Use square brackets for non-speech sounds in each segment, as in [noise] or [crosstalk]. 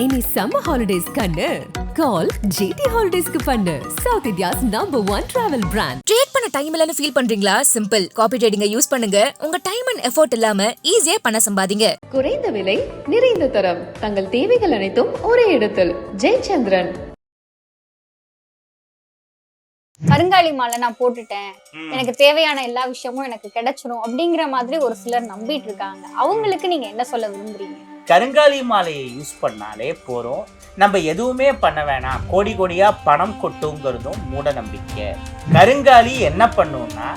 இனி summer holidays கண்ணு. கால் GT ஹாலிடேஸ்க்கு பண்ணு. South India's number one travel brand trade பண்ண டைம் இல்லைன்னு ஃபீல் பண்றீங்களா? சிம்பிள் காப்பி ட்ரேடிங்க யூஸ் பண்ணுங்க. உங்க டைம் அண்ட் எஃபோர்ட் இல்லாம ஈஸியா பணம் சம்பாதிங்க. குறைந்த விலை நிறைந்த தரம். தங்கள் தேவைகள் அனைத்தும் ஒரே இடத்தில். ஜெயச்சந்திரன். கருங்காலி மாலை நான் போட்டுட்டேன். எனக்கு தேவையான எல்லா விஷயமும் எனக்கு கிடைச்சிரும் அப்படிங்கிற மாதிரி ஒரு சிலர் நம்பிட்டு இருக்காங்க. அவங்களுக்கு நீங்க என்ன சொல்ல விரும்புறீங்க? கருங்காலி மாலையை யூஸ் பண்ணாலே போகிறோம் நம்ம எதுவுமே பண்ண வேணாம். கோடி கோடியாக பணம் கொட்டுங்கிறதும் மூட நம்பிக்கை. கருங்காலி என்ன பண்ணுன்னா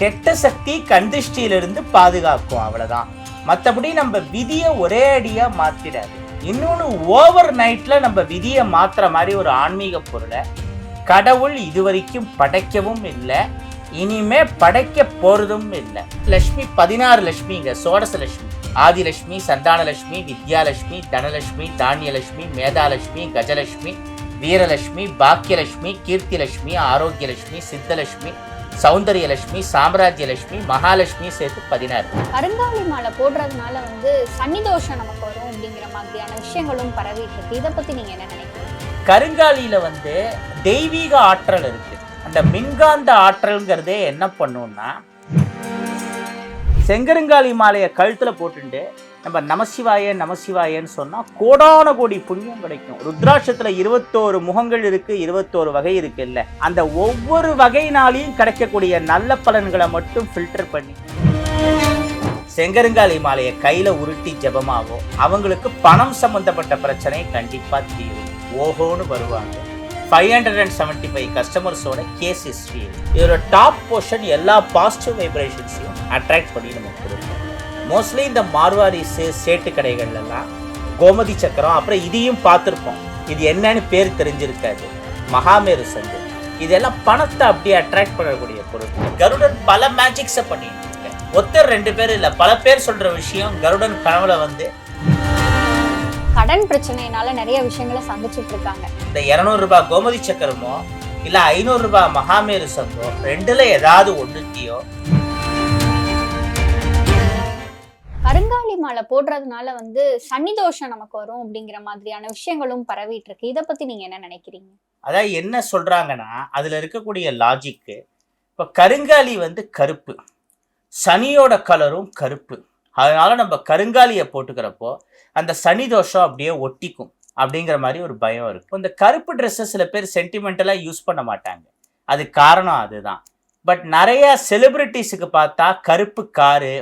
கெட்ட சக்தி கந்திஷ்டியிலிருந்து பாதுகாக்கும் அவ்வளோதான் மற்றபடி நம்ம விதியை ஒரே அடியாக மாற்றிடாது இன்னொன்று ஓவர் நைட்டில் நம்ம விதியை மாற்றுற மாதிரி ஒரு ஆன்மீக பொருளை கடவுள் இதுவரைக்கும் படைக்கவும் இல்லை. இனிமே படைக்க போகிறதும் இல்லை. லட்சுமி பதினாறு லட்சுமிங்க சோடச லட்சுமி. ஆதிலட்சுமி சந்தானலட்சுமி வித்யாலட்சுமி தனலட்சுமி தானியலட்சுமி மேதாலட்சுமி கஜலட்சுமி வீரலட்சுமி பாக்கியலட்சுமி கீர்த்திலட்சுமி ஆரோக்கியலட்சுமி சித்தலட்சுமி சௌந்தரியலட்சுமி சாம்ராஜ்யலட்சுமி மகாலட்சுமி சேர்த்து பதினாறு. கருங்காலி மாலை போடுறதுனால வந்து சனி தோஷம் நமக்கு வரும் அப்படிங்கிற மாதிரியான விஷயங்களும் பரவிட்டு இருக்கு. இதை பத்தி நீங்க என்ன நினைக்கிறீங்க? கருங்காலியில வந்து தெய்வீக ஆற்றல் இருக்கு. அந்த மின்காந்த ஆற்றல்ங்கிறதே என்ன பண்ணும்னா செங்கருங்காலி மாலையை கழுத்தில் போட்டுட்டு நம்ம நமசிவாய நமசிவாயன்னு சொன்னால் கோடான கோடி புண்ணியம் கிடைக்கும். ருத்ராட்சத்தில் இருபத்தோரு முகங்கள் இருக்குது இருபத்தோரு வகை இருக்குது இல்லை அந்த ஒவ்வொரு வகையினாலையும் கிடைக்கக்கூடிய நல்ல பலன்களை மட்டும் ஃபில்டர் பண்ணி. செங்கருங்காலி மாலையை கையில் உருட்டி ஜபமாகும் அவங்களுக்கு பணம் சம்மந்தப்பட்ட பிரச்சனை கண்டிப்பாக தீரும். ஓஹோன்னு வருவாங்க. Five hundred and seventy five கஸ்டமர்ஸோட case history இதோட டாப் போர்ஷன் எல்லா பாசிட்டிவ் வைப்ரேஷன்ஸையும் அட்ராக்ட் பண்ணி நம்ம கொடுக்கும் மோஸ்ட்லி இந்த மார்வாரிஸு சேட்டு கடைகள்லாம் கோமதி சக்கரம் அப்புறம் இதையும் பார்த்துருப்போம். இது என்னன்னு பேர் தெரிஞ்சிருக்காது. மகாமேரு சங்கு இதெல்லாம் பணத்தை அப்படியே அட்ராக்ட் பண்ணக்கூடிய பொருள் கருடன் பல மேஜிக்ஸை பண்ணிட்டு இருக்கேன் ஒருத்தர் ரெண்டு பேர் இல்லை பல பேர் சொல்ற விஷயம் கருடன் கனவுல வந்து கடன் பிரச்சனையினால நிறைய விஷயங்களை சந்திச்சுட்டு இருக்காங்க. இந்த இரநூறு ரூபாய் கோமதி சக்கரமோ இல்ல ஐநூறு ரூபாய் மகாமேரு சங்கோ ரெண்டுல ஏதாவது ஒண்ணுத்தியோ கண்ணாடி மாலை போடுறதுனால வந்து சனி தோஷம் நமக்கு வரும் அப்படிங்கிற மாதிரியான விஷயங்களும் பரவிட்டு இருக்கு இதை பத்தி நீங்க என்ன நினைக்கிறீங்க? அதான் என்ன சொல்றாங்கன்னா அதுல இருக்கக்கூடிய லாஜிக்கு இப்ப கருங்காலி வந்து கருப்பு. சனியோட கலரும் கருப்பு. அதனால நம்ம கருங்காலியை போட்டுக்கிறப்போ அந்த சனி தோஷம் அப்படியே ஒட்டிக்கும் அப்படிங்கிற மாதிரி ஒரு பயம் இருக்கும் இந்த கருப்பு ட்ரெஸ்ஸை சில பேர் சென்டிமெண்டலாக யூஸ் பண்ண மாட்டாங்க. அது காரணம் அதுதான். பட் நிறைய செலிபிரிட்டிஸுக்கு பார்த்தா கருப்பு காரு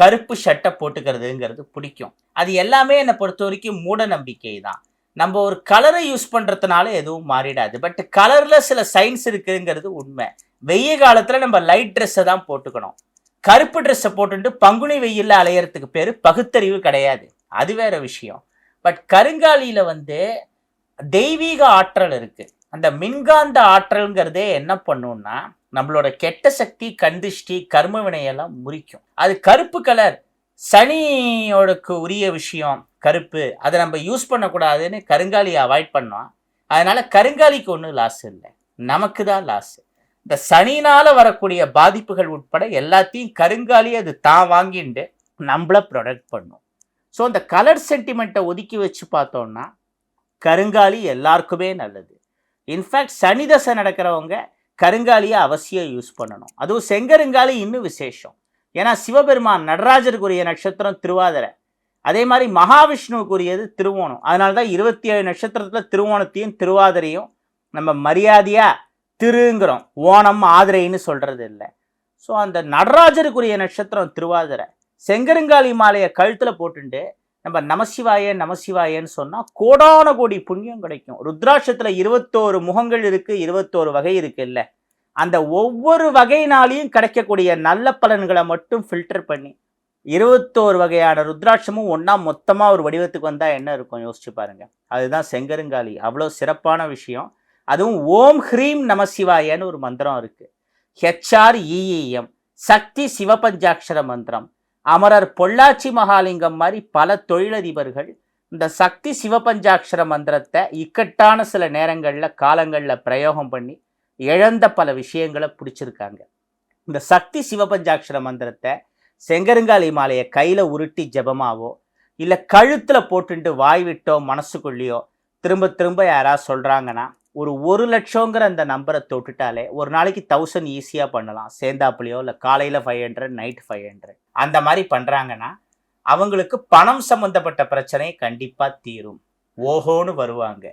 கருப்பு ஷர்ட்டை போட்டுக்கிறதுங்கிறது பிடிக்கும். அது எல்லாமே என்னை பொறுத்த வரைக்கும் மூட நம்பிக்கை தான் நம்ம ஒரு கலரை யூஸ் பண்ணுறதுனால எதுவும் மாறிடாது. பட் கலரில் சில சயின்ஸ் இருக்குங்கிறது உண்மை. வெய்ய காலத்தில் நம்ம லைட் ட்ரெஸ்ஸை தான் போட்டுக்கணும். கருப்பு ட்ரெஸ்ஸை போட்டுட்டு பங்குனி வெயில்ல அலையிறதுக்கு பேர் பகுத்தறிவு கிடையாது. அது வேற விஷயம். பட் கருங்காலியில் வந்து தெய்வீக ஆற்றல் இருக்குது அந்த மின்காந்த ஆற்றல்ங்கிறதே என்ன பண்ணுன்னா நம்மளோட கெட்ட சக்தி கந்திஷ்டி கர்ம வினையெல்லாம் முறிக்கும். அது கருப்பு கலர் சனியோடக்கு உரிய விஷயம் கருப்பு. அதை நம்ம யூஸ் பண்ணக்கூடாதுன்னு கருங்காலியை அவாய்ட் பண்ணோம். அதனால கருங்காலிக்கு ஒன்றும் லாஸ் இல்லை. நமக்கு தான் லாஸ் இந்த சனினால் வரக்கூடிய பாதிப்புகள் உட்பட எல்லாத்தையும் கருங்காலி அது தான் வாங்கிட்டு நம்மள ப்ரொடக்ட் பண்ணும். ஸோ அந்த கலர் சென்டிமெண்ட்டை ஒதுக்கி வச்சு பார்த்தோம்னா கருங்காலி எல்லாருக்குமே நல்லது. இன்ஃபேக்ட் சனி தசை நடக்கிறவங்க கருங்காலியை அவசியம் யூஸ் பண்ணணும். அதுவும் செங்கருங்காலி இன்னும் விசேஷம். ஏன்னா சிவபெருமான் நடராஜருக்குரிய நட்சத்திரம் திருவாதிரை. அதே மாதிரி மகாவிஷ்ணுவுக்குரியது திருவோணம். அதனால தான் இருபத்தி ஏழு நட்சத்திரத்தில் திருவோணத்தையும் திருவாதிரையும் நம்ம மரியாதையாக திருங்கிறோம். ஓணம் ஆதிரைன்னு சொல்கிறது இல்லை. ஸோ அந்த நடராஜருக்குரிய நட்சத்திரம் திருவாதிரை. செங்கருங்காலி மாலையை கழுத்தில் போட்டுட்டு நம்ம நமசிவாய நமசிவாயன்னு சொன்னால் கோடான கோடி புண்ணியம் கிடைக்கும். ருத்ராட்சத்தில் இருபத்தோரு முகங்கள் இருக்குது இருபத்தோரு வகை இருக்கு இல்லை. அந்த ஒவ்வொரு வகையினாலையும் கிடைக்கக்கூடிய நல்ல பலன்களை மட்டும் ஃபில்டர் பண்ணி இருபத்தோரு வகையான ருத்ராட்சமும் ஒன்றா மொத்தமாக ஒரு வடிவத்துக்கு வந்தால் என்ன இருக்கும்? யோசிச்சு பாருங்கள் அதுதான் செங்கருங்காலி. அவ்வளோ சிறப்பான விஷயம். அதுவும் ஓம் ஹ்ரீம் நமசிவாயன்னு ஒரு மந்திரம் இருக்குது ஹெச்ஆர் இஇஎம் சக்தி சிவபஞ்சாட்சர மந்திரம். அமரர் பொள்ளாச்சி மகாலிங்கம் மாதிரி பல தொழிலதிபர்கள் இந்த சக்தி சிவபஞ்சாட்சர மந்திரத்தை இக்கட்டான சில நேரங்களில் காலங்களில் பிரயோகம் பண்ணி இழந்த பல விஷயங்களை பிடிச்சிருக்காங்க. இந்த சக்தி சிவபஞ்சாட்சர மந்திரத்தை செங்கருங்காலி மாலையை கையில் உருட்டி ஜெபமாவோ இல்லை கழுத்தில் போட்டுட்டு வாய் விட்டோ மனசுக்குள்ளேயோ திரும்ப திரும்ப யாராவது சொல்கிறாங்கன்னா ஒரு ஒரு லட்சங்கிற அந்த நம்பரை தொட்டுட்டாலே ஒரு நாளைக்கு தௌசண்ட் ஈஸியாக பண்ணலாம். சேர்ந்தாப்புலையோ இல்லை காலையில் five hundred night five hundred அந்த மாதிரி பண்ணுறாங்கன்னா அவங்களுக்கு பணம் சம்மந்தப்பட்ட பிரச்சனை கண்டிப்பாக தீரும். ஓஹோன்னு வருவாங்க.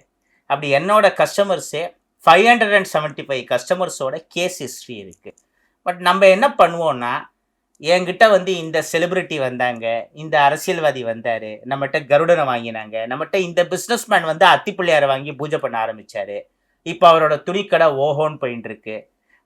அப்படி என்னோட கஸ்டமர்ஸே five hundred and seventy five கஸ்டமர்ஸோட case history இருக்குது பட் நம்ம என்ன பண்ணுவோம்னா என்கிட்ட வந்து இந்த செலிபிரிட்டி வந்தாங்க இந்த அரசியல்வாதி வந்தார் நம்மகிட்ட கருடனை வாங்கினாங்க நம்மகிட்ட இந்த பிஸ்னஸ்மேன் வந்து அத்திப்பிள்ளையாரை வாங்கி பூஜை பண்ண ஆரம்பித்தார் இப்போ அவரோட துணிக்கடை ஓஹோன்னு போயின்னு இருக்கு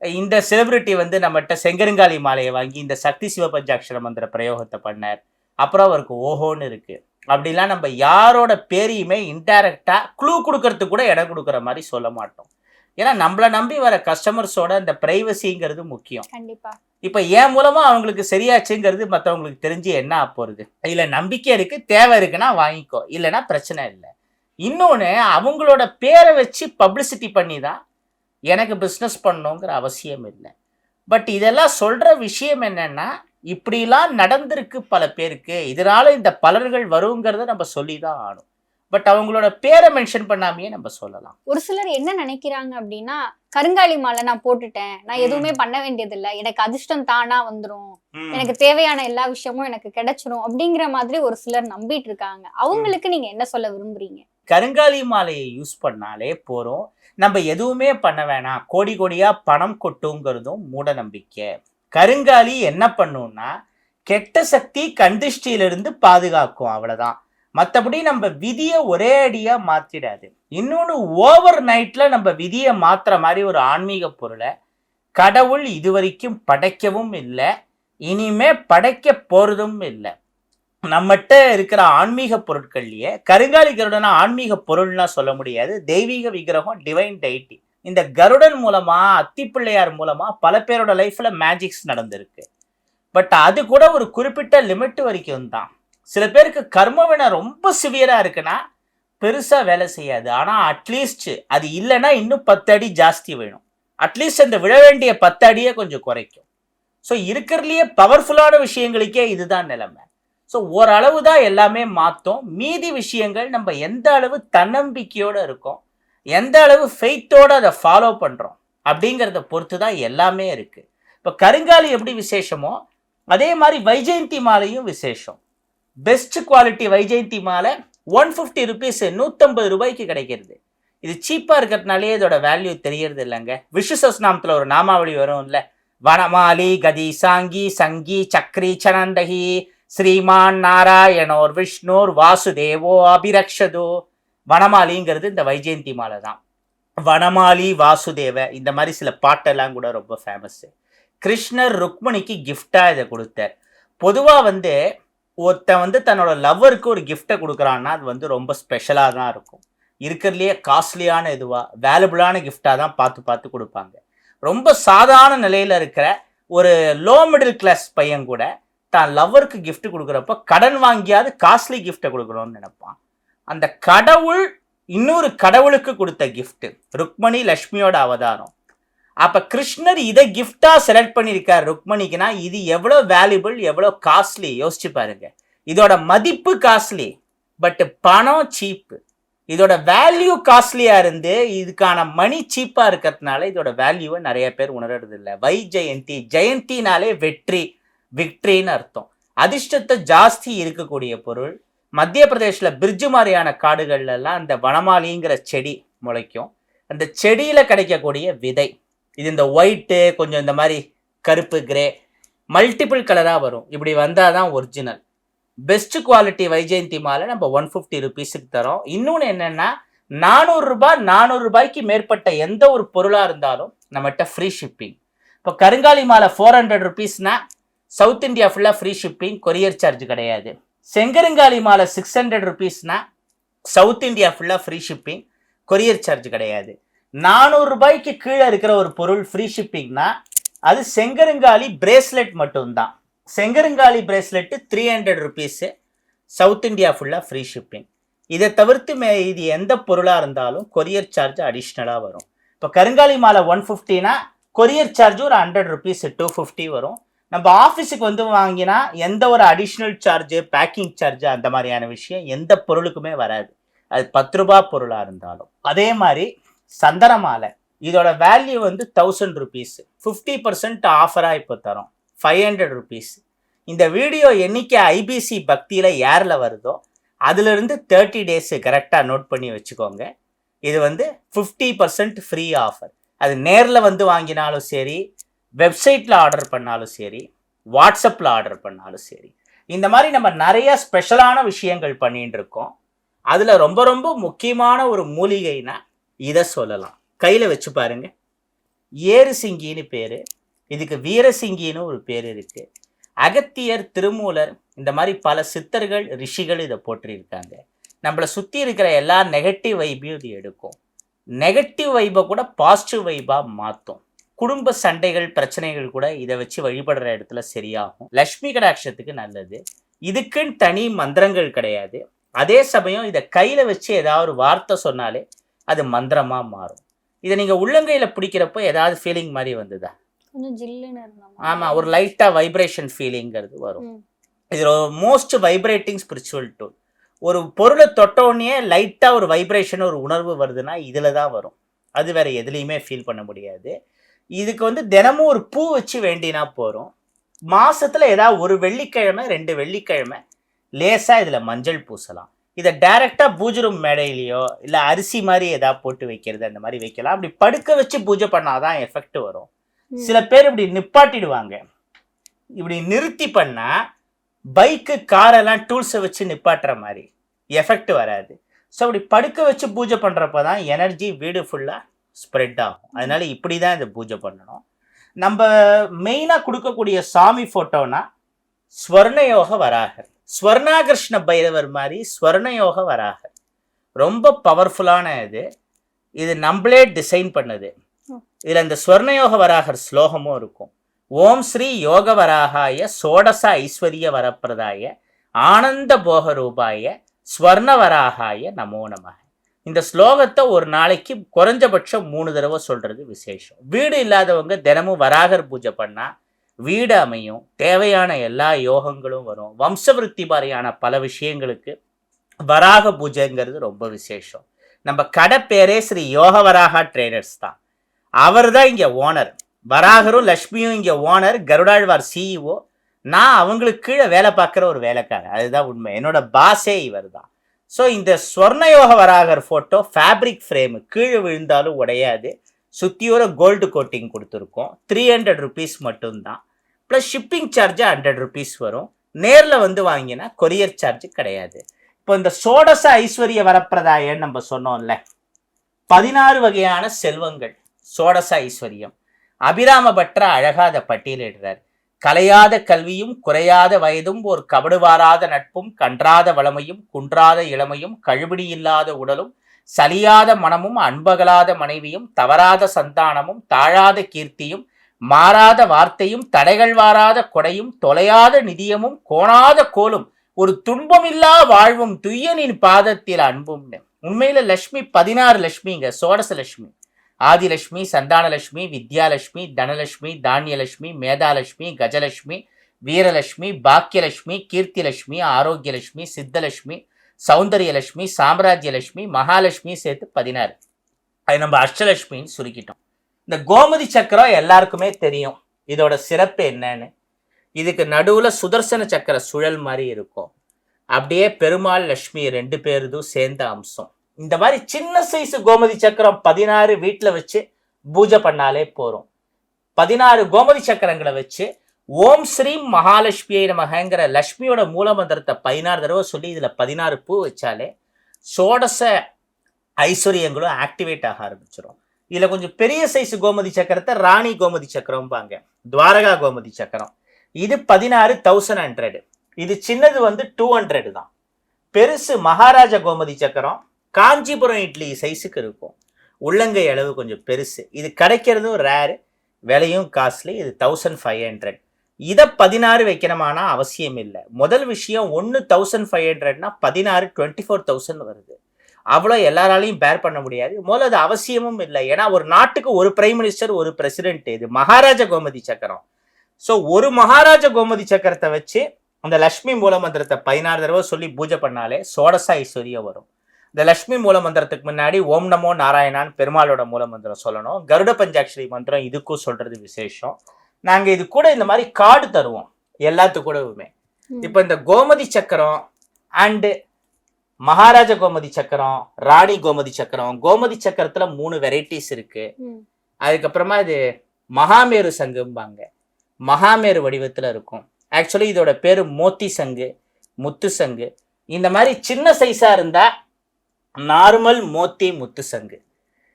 இந்த செலிபிரிட்டி வந்து நம்மகிட்ட செங்கருங்காலி மாலையை வாங்கி இந்த சக்தி சிவபஞ்சாட்சர மந்திர பிரயோகத்தை பண்ணார். அப்புறம் அவருக்கு ஓஹோன்னு இருக்கு. அப்படிலாம் நம்ம யாரோட பேரையுமே இன்டைரக்டா க்ளூ கொடுக்கறதுக்கு கூட இடம் கொடுக்குற மாதிரி சொல்ல மாட்டோம். ஏன்னா நம்மளை நம்பி வர கஸ்டமர்ஸோட அந்த பிரைவசிங்கிறது முக்கியம். கண்டிப்பா. இப்போ என் மூலமா அவங்களுக்கு சரியாச்சுங்கிறது மற்றவங்களுக்கு தெரிஞ்சு என்ன போகிறது இல்லை நம்பிக்கை இருக்கு தேவை இருக்குன்னா வாங்கிக்கோ. இல்லைன்னா பிரச்சனை இல்லை. இன்னொன்று அவங்களோட பேரை வச்சு பப்ளிசிட்டி பண்ணி தான் எனக்கு பிஸ்னஸ் பண்ணணுங்கிற அவசியம் இல்லை. பட் இதெல்லாம் சொல்கிற விஷயம் என்னன்னா இப்படிலாம் நடந்திருக்கு பல பேருக்கு. இதனால இந்த பலர்கள் வருங்கிறத நம்ம சொல்லி தான் ஆகணும். பட் அவங்களோட பேரை மென்ஷன் பண்ணாமையே நம்ம சொல்லலாம். ஒரு சிலர் என்ன நினைக்கிறாங்க அப்படின்னா கருங்காலி மாலை நான் போட்டுட்டேன் நான் எதுவுமே பண்ண வேண்டியது இல்ல எனக்கு அதிர்ஷ்டம் தானா வந்துரும் எனக்கு தேவையான எல்லா விஷயமும் எனக்கு கிடைச்சிரும் அப்படிங்கிற மாதிரி ஒரு சிலர் நம்பிட்டு இருக்காங்க. அவங்களுக்கு நீங்க என்ன சொல்ல விரும்புறீங்க? கருங்காலி மாலையை யூஸ் பண்ணாலே போகிறோம் நம்ம எதுவுமே பண்ண வேணாம். கோடி கோடியாக பணம் கொட்டுங்கிறதும் மூட நம்பிக்கை கருங்காலி என்ன பண்ணும்னா கெட்ட சக்தி கண்டிஷ்டியிலிருந்து பாதுகாக்கும் அவ்வளோதான் மற்றபடி நம்ம விதியை ஒரே அடியாக மாற்றிடாது இன்னொன்று ஓவர் நைட்டில் நம்ம விதியை மாற்றுற மாதிரி ஒரு ஆன்மீக பொருளை கடவுள் இதுவரைக்கும் படைக்கவும் இல்லை. இனிமே படைக்க போகிறதும் இல்லை. நம்மகிட்ட இருக்கிற ஆன்மீக பொருட்கள்லயே கருங்காலி கருடனா ஆன்மீக பொருள்லாம் சொல்ல முடியாது. தெய்வீக விக்கிரகம் டிவைன் டைட்டி இந்த கருடன் மூலமா அத்திப்பிள்ளையார் மூலமா பல பேரோட லைஃப்ல மேஜிக்ஸ் நடந்திருக்கு. பட் அது கூட ஒரு குறிப்பிட்ட லிமிட் வரைக்கும் தான். சில பேருக்கு கர்மவினை ரொம்ப சிவியரா இருக்குன்னா பெருசா வேலை செய்யாது. ஆனா அட்லீஸ்ட் அது இல்லைன்னா இன்னும் பத்து அடி ஜாஸ்தி வேணும். அட்லீஸ்ட் அந்த விழ வேண்டிய பத்து அடியே கொஞ்சம் குறைக்கும். ஸோ இருக்கிறதுலையே பவர்ஃபுல்லான விஷயங்களுக்கே இதுதான் நிலைமை. ஸோ ஓரளவு தான் எல்லாமே மாற்றும் மீதி விஷயங்கள் நம்ம எந்த அளவு தன்னம்பிக்கையோடு இருக்கோம் எந்த அளவு ஃபெய்த்தோடு அதை ஃபாலோ பண்ணுறோம் அப்படிங்கிறத பொறுத்து தான் எல்லாமே இருக்குது இப்போ கருங்காலி எப்படி விசேஷமோ அதே மாதிரி வைஜெயந்தி மாலையும் விசேஷம். பெஸ்ட் குவாலிட்டி வைஜெயந்தி மாலை ஒன் ஃபிஃப்டி ருபீஸ் நூற்றம்பது ரூபாய்க்கு கிடைக்கிறது. இது சீப்பாக இருக்கிறதுனாலே இதோட வேல்யூ தெரியறது இல்லைங்க. விஷ்ணு நாமத்தில் ஒரு நாமாவளி வரும் இல்லை வனமாலி கதி சாங்கி சங்கி சக்ரி சனந்தகி ஸ்ரீமான் நாராயணோர் விஷ்ணோர் வாசுதேவோ அபிரக்ஷதோ. வனமாலிங்கிறது இந்த வைஜெயந்தி மாலை தான். வனமாலி வாசுதேவ இந்த மாதிரி சில பாட்டெல்லாம் கூட ரொம்ப ஃபேமஸ்ஸு கிருஷ்ணர் ருக்மணிக்கு கிஃப்டாக இதை கொடுத்தார். பொதுவாக வந்து ஒருத்தன் வந்து தன்னோட லவ்வருக்கு ஒரு கிஃப்டை கொடுக்குறான்னா அது வந்து ரொம்ப ஸ்பெஷலாக தான் இருக்கும். இருக்கிறதுலையே காஸ்ட்லியான இதுவாக வேல்யூபிளான கிஃப்டாக தான் பார்த்து பார்த்து கொடுப்பாங்க. ரொம்ப சாதாரண நிலையில் இருக்கிற ஒரு லோ மிடில் கிளாஸ் பையன் கூட தான் லவ்வருக்கு கிஃப்ட் கொடுக்குறப்ப கடன் வாங்கியாவது காஸ்ட்லி கிஃப்டை கொடுக்கணும்னு நினைப்பான். அந்த கடவுள் இன்னொரு கடவுளுக்கு கொடுத்த கிஃப்ட் ருக்மணி லக்ஷ்மியோட அவதாரம். அப்ப கிருஷ்ணர் இதை கிஃப்டா செலக்ட் பண்ணியிருக்கார் ருக்மணிக்குனா இது எவ்வளோ வேல்யூபிள் எவ்வளோ காஸ்ட்லி யோசிச்சு பாருங்க. இதோட மதிப்பு காஸ்ட்லி பட் பணம் சீப்பு இதோட வேல்யூ காஸ்ட்லியா இருந்து இதுக்கான மணி சீப்பா இருக்கிறதுனால இதோட வேல்யூவை நிறைய பேர் உணர்றது இல்லை வை ஜெயந்தி ஜெயந்தினாலே வெற்றி. விக்ட்ரின்னு அர்த்தம். அதிர்ஷ்டத்தை ஜாஸ்தி இருக்கக்கூடிய பொருள். மத்திய பிரதேசில் பிரிட்ஜு மாதிரியான காடுகள்லாம் அந்த வனமாலிங்கிற செடி முளைக்கும். அந்த செடியில் கிடைக்கக்கூடிய விதை. இது இந்த ஒயிட்டு கொஞ்சம் இந்த மாதிரி கருப்பு கிரே மல்டிபிள் கலராக வரும். இப்படி வந்தால் தான் ஒரிஜினல். பெஸ்ட் குவாலிட்டி வைஜெயந்தி மாலை நம்ம ஒன் ஃபிஃப்டி ருபீஸுக்கு தரோம். இன்னொன்று என்னென்னா நானூறுரூபா நானூறு ரூபாய்க்கு மேற்பட்ட எந்த ஒரு பொருளாக இருந்தாலும் நம்மகிட்ட ஃப்ரீ ஷிப்பிங் இப்போ கருங்காலி மாலை ஃபோர் ஹண்ட்ரட் ருபீஸ்னால் சவுத் இந்தியா ஃபுல்லாக ஃப்ரீ ஷிப்பிங் கொரியர் சார்ஜ் கிடையாது. செங்கருங்காலி மாலை சிக்ஸ் ஹண்ட்ரட் ருபீஸ்னா சவுத் இந்தியா ஃபுல்லாக ஃப்ரீ ஷிப்பிங் கொரியர் சார்ஜ் கிடையாது. நானூறு ரூபாய்க்கு கீழே இருக்கிற ஒரு பொருள் ஃப்ரீ ஷிப்பிங்னா அது செங்கருங்காலி பிரேஸ்லெட் மட்டும்தான். செங்கருங்காலி bracelet three hundred rupees south India ஃபுல்லாக ஃப்ரீ ஷிப்பிங் இதை தவிர்த்து மே இது எந்த பொருளாக இருந்தாலும் கொரியர் சார்ஜ் அடிஷ்னலாக வரும். இப்போ கருங்காலி மாலை ஒன் ஃபிஃப்டினா கொரியர் சார்ஜ் ஒரு ஹண்ட்ரட் ருபீஸ் டூ ஃபிஃப்டி வரும். நம்ம ஆஃபீஸுக்கு வந்து வாங்கினா எந்த ஒரு அடிஷ்னல் சார்ஜு பேக்கிங் சார்ஜு அந்த மாதிரியான விஷயம் எந்த பொருளுக்குமே வராது. அது பத்து ரூபா பொருளாக இருந்தாலும். அதே மாதிரி சந்தன மாலை இதோட வேல்யூ வந்து தௌசண்ட் ருபீஸ் ஃபிஃப்டி பர்சன்ட் ஆஃபராக இப்போ தரோம். ஃபைவ் ஹண்ட்ரட் ருபீஸ் இந்த வீடியோ என்னைக்கு ஐபிசி பக்தியில் ஏரில் வருதோ அதுலேருந்து தேர்ட்டி டேஸு கரெக்டாக நோட் பண்ணி வச்சுக்கோங்க. இது வந்து ஃபிஃப்டி பர்சன்ட் ஃப்ரீ ஆஃபர் அது நேரில் வந்து வாங்கினாலும் சரி வெப்சைட்டில் ஆர்டர் பண்ணாலும் சரி வாட்ஸ்அப்பில் ஆர்டர் பண்ணாலும் சரி இந்த மாதிரி நம்ம நிறைய ஸ்பெஷலான விஷயங்கள் பண்ணிட்டு இருக்கோம். அதில் ரொம்ப ரொம்ப முக்கியமான ஒரு மூலிகைனா இதை சொல்லலாம். கையில் வச்சு பாருங்க. ஏறுசிங்கின்னு பேர். இதுக்கு வீரசிங்கின்னு ஒரு பேர் இருக்குது அகத்தியர் திருமூலர் இந்த மாதிரி பல சித்தர்கள் ரிஷிகள் இதை போற்றிருக்காங்க. நம்மளை சுற்றி இருக்கிற எல்லா நெகட்டிவ் வைப்பையும் இது எடுக்கும். நெகட்டிவ் வைப்பை கூட பாசிட்டிவ் வைப்பாக மாற்றும் குடும்ப சண்டைகள் பிரச்சனைகள் கூட இதை வச்சு வழிபடுற இடத்துல சரியாகும். லக்ஷ்மி கடாட்சத்துக்கு நல்லது. இதுக்குன்னு தனி மந்திரங்கள் கிடையாது. அதே சமயம் இதை கையில் வச்சு ஏதாவது ஒரு வார்த்தை சொன்னாலே அது மந்திரமாக மாறும். இதை நீங்கள் உள்ளங்கையில் பிடிக்கிறப்போ ஏதாவது ஃபீலிங் மாதிரி வந்ததா? ஆமாம் ஒரு லைட்டாக வைப்ரேஷன் ஃபீலிங்கிறது வரும். இது மோஸ்ட் வைப்ரேட்டிங் ஸ்பிரிச்சுவல் டூல் ஒரு பொருளை தொட்ட உடனே லைட்டாக ஒரு வைப்ரேஷன் ஒரு உணர்வு வருதுன்னா இதில் தான் வரும். அது வேற எதுலேயுமே ஃபீல் பண்ண முடியாது. இதுக்கு வந்து தினமும் ஒரு பூ வச்சு வேண்டினா போகிறோம் மாசத்துல ஏதாவது ஒரு வெள்ளிக்கிழமை ரெண்டு வெள்ளிக்கிழமை லேசாக இதில் மஞ்சள் பூசலாம். இதை டைரெக்டாக பூஜை ரூம் மேடையிலையோ இல்லை அரிசி மாதிரி ஏதாவது போட்டு வைக்கிறது அந்த மாதிரி வைக்கலாம். அப்படி படுக்க வச்சு பூஜை பண்ணாதான் எஃபெக்ட் வரும். சில பேர் இப்படி நிப்பாட்டிடுவாங்க. இப்படி நிறுத்தி பண்ணா பைக்கு காரெல்லாம் டூல்ஸை வச்சு நிப்பாட்டுற மாதிரி எஃபெக்ட் வராது. ஸோ அப்படி படுக்க வச்சு பூஜை பண்ணுறப்ப தான் எனர்ஜி வீடு ஃபுல்லாக ஸ்ப்ரெட் ஆகும். அதனால இப்படி தான் இதை பூஜை பண்ணணும். நம்ம மெயினாக கொடுக்கக்கூடிய சாமி ஃபோட்டோனா ஸ்வர்ணயோக வராகர் ஸ்வர்ணாகிருஷ்ண பைரவர் மாதிரி ஸ்வர்ணயோக வராகர் ரொம்ப பவர்ஃபுல்லான இது. இது நம்மளே டிசைன் பண்ணது. இதில் இந்த ஸ்வர்ணயோக வராகர் ஸ்லோகமும் இருக்கும். ஓம் ஸ்ரீ யோக வராகாய சோடச ஐஸ்வர்ய வரப்பிரதாய ஆனந்த போக ரூபாய ஸ்வர்ண வராகாய நமோ நமக. இந்த ஸ்லோகத்தை ஒரு நாளைக்கு குறைஞ்சபட்சம் மூணு தடவை சொல்கிறது விசேஷம். வீடு இல்லாதவங்க தினமும் வராகர் பூஜை பண்ணால் வீடு அமையும் தேவையான எல்லா யோகங்களும் வரும். வம்சவிருத்தி மாதிரியான பல விஷயங்களுக்கு வராக பூஜைங்கிறது ரொம்ப விசேஷம். நம்ம கடை பேரே ஸ்ரீ யோக வராகா ட்ரெய்னர்ஸ் தான். அவர் தான் இங்கே ஓனர் வராகரும் லக்ஷ்மியும் இங்கே ஓனர் கருடாழ்வார் சிஇஓ நான் அவங்களுக்கு கீழே வேலை பார்க்குற ஒரு வேலைக்காரன். அதுதான் உண்மை. என்னோட பாஸே இவர் தான் ஸோ இந்த ஸ்வர்ணயோக வராகர் ஃபோட்டோ ஃபேப்ரிக் ஃப்ரேமு கீழே விழுந்தாலும் உடையாது. சுற்றியோட கோல்டு கோட்டிங் கொடுத்துருக்கோம். த்ரீ ஹண்ட்ரட் ருபீஸ் மட்டும்தான். Plus shipping charge hundred rupees வரும். நேரில் வந்து வாங்கினா கொரியர் சார்ஜ் கிடையாது. இப்போ இந்த சோடச ஐஸ்வர்ய வரப்பிரதாயன்னு நம்ம சொன்னோம்ல. பதினாறு வகையான செல்வங்கள். சோடச ஐஸ்வர்யம். அபிராம அழகாக அழகாத பட்டியலிடுறார். கலையாத கல்வியும் குறையாத வயதும் ஒரு கபடுவாராத நட்பும் கன்றாத வளமையும் குன்றாத இளமையும் கழுபிடி இல்லாத உடலும் சலியாத மனமும் அன்பகலாத மனைவியும் தவறாத சந்தானமும் தாழாத கீர்த்தியும் மாறாத வார்த்தையும் தடைகள் வாராத கொடையும் தொலையாத நிதியமும் கோணாத கோலும் ஒரு துன்பமில்லா வாழ்வும் துய்யனின் பாதத்தில் அன்பும் உண்மையில லட்சுமி பதினாறு லட்சுமிங்க சோடச லட்சுமி. ஆதிலட்சுமி சந்தானலட்சுமி வித்யாலட்சுமி தனலட்சுமி தானியலட்சுமி மேதாலட்சுமி கஜலட்சுமி வீரலட்சுமி பாக்கியலட்சுமி கீர்த்திலட்சுமி ஆரோக்கியலட்சுமி சித்தலட்சுமி சௌந்தரியலட்சுமி சாம்ராஜ்யலட்சுமி மகாலட்சுமி சேர்த்து பதினாறு. அது நம்ம அஷ்டலட்சுமின்னு சுருக்கிட்டோம். இந்த கோமதி சக்கரம் எல்லாருக்குமே தெரியும். இதோட சிறப்பு என்னன்னு? இதுக்கு நடுவில் சுதர்சன சக்கர சுழல் மாதிரி இருக்கும். அப்படியே பெருமாள் லட்சுமி ரெண்டு பேருதும் சேர்ந்த அம்சம். இந்த மாதிரி சின்ன சைஸ் கோமதி சக்கரம் பதினாறு வீட்டில் வச்சு பூஜை பண்ணாலே போகிறோம் பதினாறு கோமதி சக்கரங்களை வச்சு ஓம் ஸ்ரீம் மகாலட்சுமியை நமகங்கிற லக்ஷ்மியோட மூலமந்திரத்தை பதினாறு தடவை சொல்லி இதில் பதினாறு பூ வச்சாலே சோடச ஐஸ்வர்யங்களும் ஆக்டிவேட் ஆக ஆரம்பிச்சிடும் இதில் கொஞ்சம் பெரிய சைஸ் கோமதி சக்கரத்தை ராணி கோமதி சக்கரம்பாங்க. துவாரகா கோமதி சக்கரம். இது பதினாறு தௌசண்ட் ஹண்ட்ரட் இது சின்னது வந்து டூ ஹண்ட்ரட் தான். பெருசு மகாராஜா கோமதி சக்கரம் காஞ்சிபுரம் இட்லி சைஸுக்கு இருக்கும். உள்ளங்கை அளவு கொஞ்சம் பெருசு. இது கிடைக்கிறதும் ரேரு விலையும் காஸ்ட்லி இது தௌசண்ட் ஃபைவ் ஹண்ட்ரட் இதை பதினாறு வைக்கணுமானா அவசியம் இல்லை. முதல் விஷயம் ஒன்று தௌசண்ட் ஃபைவ் ஹண்ட்ரட்னா பதினாறு டுவெண்ட்டி ஃபோர் தௌசண்ட் வருது. அவ்வளோ எல்லாராலையும் பேர் பண்ண முடியாது. முதல்ல அது அவசியமும் இல்லை. ஏன்னா ஒரு நாட்டுக்கு ஒரு பிரைம் மினிஸ்டர் ஒரு பிரசிடென்ட் இது மகாராஜா கோமதி சக்கரம். ஸோ ஒரு மகாராஜ கோமதி சக்கரத்தை வச்சு அந்த லக்ஷ்மி மூல மந்திரத்தை பதினாறு தடவை சொல்லி பூஜை பண்ணாலே சோடசா ஐஸ்வர்யம் வரும். இந்த லக்ஷ்மி மூல மந்திரத்துக்கு முன்னாடி ஓம் நமோ நாராயணான்னு பெருமாளோட மூல மந்திரம் சொல்லணும். கருட பஞ்சாட்சரி மந்திரம் இதுக்கும் சொல்றது விசேஷம். நாங்க இது கூட இந்த மாதிரி கார்டு தருவோம். எல்லாத்து கூடவுமே. இப்போ இந்த கோமதி சக்கரம் அண்டு மகாராஜ கோமதி சக்கரம் ராணி கோமதி சக்கரம் கோமதி சக்கரத்துல மூணு வெரைட்டிஸ் இருக்கு. அதுக்கப்புறமா இது மகாமேரு சங்கும்பாங்க. மகாமேரு வடிவத்துல இருக்கும். ஆக்சுவலி இதோட பேரு மோத்தி சங்கு முத்து சங்கு. இந்த மாதிரி சின்ன சைஸா இருந்தா நார்மல் மோத்தி முத்து சங்கு.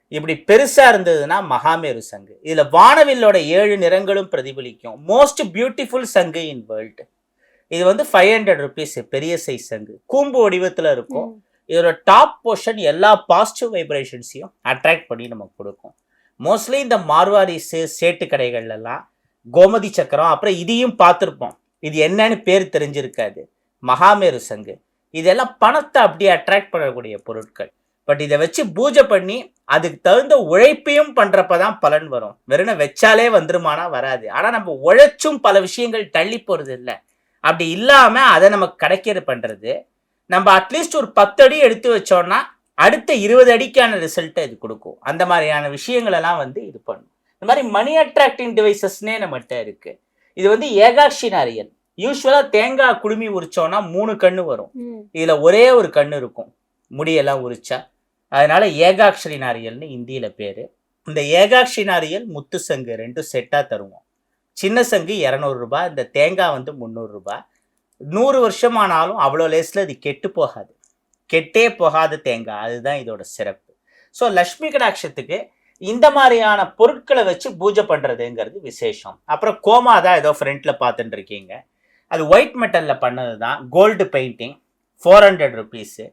இப்படி பெருசா இருந்ததுன்னா மகாமேரு சங்கு. இதுல வானவில்லோட ஏழு நிறங்களும் பிரதிபலிக்கும். மோஸ்ட் பியூட்டிஃபுல் சங்கு இன் வேர்ல்டு இது வந்து ஃபைவ் ஹண்ட்ரட் ருபீஸ் பெரிய சைஸ் சங்கு. கூம்பு வடிவத்துல இருக்கும். இதோட டாப் போர்ஷன் எல்லா பாசிட்டிவ் வைப்ரேஷன்ஸையும் அட்ராக்ட் பண்ணி நமக்கு கொடுக்கும். மோஸ்ட்லி இந்த மார்வாரிஸு சேட்டு கடைகள்லாம் கோமதி சக்கரம் அப்புறம் இதையும் பார்த்துருப்போம். இது என்னன்னு பேர் தெரிஞ்சிருக்காது. மகாமேரு சங்கு. இதெல்லாம் பணத்தை அப்படியே அட்ராக்ட் பண்ணக்கூடிய பொருட்கள். பட் இதை வச்சு பூஜை பண்ணி அதுக்கு தகுந்த உழைப்பையும் பண்றப்ப தான் பலன் வரும். வெறும் வச்சாலே வந்துருமானா வராது. ஆனா நம்ம உழைச்சும் பல விஷயங்கள் தள்ளி போறது இல்லை. அப்படி இல்லாம அதை நமக்கு கிடைக்கிறது பண்றது. நம்ம அட்லீஸ்ட் ஒரு பத்து அடி எடுத்து வச்சோம்னா அடுத்த இருபது அடிக்கான ரிசல்ட்டை இது கொடுக்கும். அந்த மாதிரியான விஷயங்களெல்லாம் வந்து இது பண்ணும். இந்த மாதிரி மணி அட்ராக்டிங் டிவைசஸ்னே நம்மகிட்ட இருக்கு. இது வந்து ஏகாட்சி நாரியல் யூஸ்வலா தேங்காய் குடுமி உரிச்சோம்னா மூணு கண்ணு வரும். இதுல ஒரே ஒரு கண்ணு இருக்கும். முடியெல்லாம் உரிச்சா. அதனால ஏகாட்சரி நாரியல்னு இந்தியில பேரு. இந்த ஏகாட்சி நாரியல் முத்து சங்கு ரெண்டும் செட்டா தருவோம். சின்ன சங்கு இரநூறு ரூபாய் இந்த தேங்காய் வந்து முந்நூறு ரூபாய் நூறு வருஷமானாலும் அவ்வளோ லேஸில் இது கெட்டு போகாது. கெட்டே போகாத தேங்காய் அதுதான் இதோட சிறப்பு. ஸோ லக்ஷ்மி கடாட்சத்துக்கு இந்த மாதிரியான பொருட்களை வச்சு பூஜை பண்றதுங்கிறது விசேஷம். அப்புறம் கோமா தான் ஏதோ ஃப்ரண்ட்ல பார்த்துட்டு இருக்கீங்க. அது ஒயிட் மெட்டல்ல பண்ணது தான் gold painting four hundred rupees